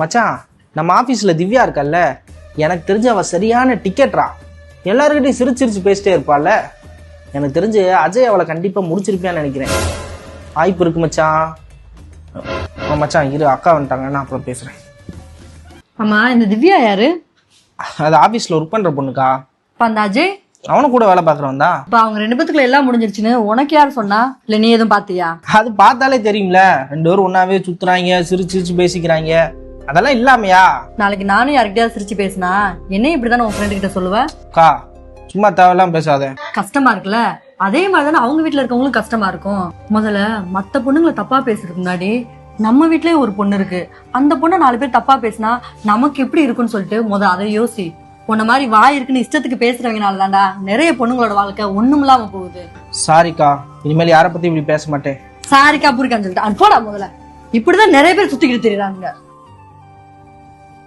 மச்சான் நம்ம ஆஃபீஸில் திவ்யா இருக்கல்ல? எனக்கு தெரிஞ்ச அவ சரியான டிக்கெட்ரா எல்லாருக்கிட்டையும் சிரிச்சு சிரிச்சு பேசிட்டே இருப்பாள்ல? எனக்கு தெரிஞ்சு அஜய் அவளை கண்டிப்பாக முடிச்சிருப்பியான்னு நினைக்கிறேன். வாய்ப்பு இருக்கு மச்சான். மச்சான் இரு அக்கா வந்துட்டாங்க. நான் அப்புறம் பேசுகிறேன் ஆமா இந்த திவ்யா யாரு? அது ஆஃபீஸில் ஒர்க் பண்ணுற பொண்ணுக்கா? இப்ப அந்த அஜய்? அவனும் கூட வேலை பார்க்குறவன் தான் இப்ப அவங்க ரெண்டு பேத்துக்குள்ள எல்லாம் முடிஞ்சிருச்சுன்னு உனக்கு யார் சொன்னா? இல்ல நீ எதுவும் பாத்தியா அது பார்த்தாலே தெரியும்ல. ரெண்டு பேரும் ஒன்றாவே சுற்றுறாங்க சிரிச்சு சிரிச்சு பேசிக்கிறாங்க. அதெல்லாம் இல்லாமையா? நாளைக்கு நானும் யார்கிட்டயாவது சிரிச்சு பேசினா என்ன இப்படிதானே உன் ஃப்ரெண்டு கிட்ட சொல்லுவ? அக்கா சும்மா தேவையில்லாம் பேசாத. கஷ்டமா இருக்குல்ல? அதே மாதிரிதானே அவங்க வீட்ல இருக்கவங்களும் கஷ்டமா இருக்கும். முதல்ல மத்த பொண்ணுங்களை தப்பா பேசுறதுக்கு முன்னாடி நம்ம வீட்லயும் ஒரு பொண்ணு இருக்கு. அந்த பொண்ணை நாலு பேர் தப்பா பேசினா நமக்கு எப்படி இருக்குன்னு சொல்லிட்டு முத அதை யோசி. உன்ன மாதிரி வாய் இருக்குன்னு இஷ்டத்துக்கு பேசுறவங்கனால தான்டா நிறைய பொண்ணுங்களோட வாழ்க்கை ஒண்ணும் இல்லாம போகுது. சாரிக்கா இனிமேல் யாரை பத்தி இப்படி பேச மாட்டேன். சாரிக்கா புரிக்கான்னு சொல்லிட்டு. அது போடா முதல்ல. இப்படிதான் நிறைய பேர் சுத்திக்கிட்டு தெரியுறாங்க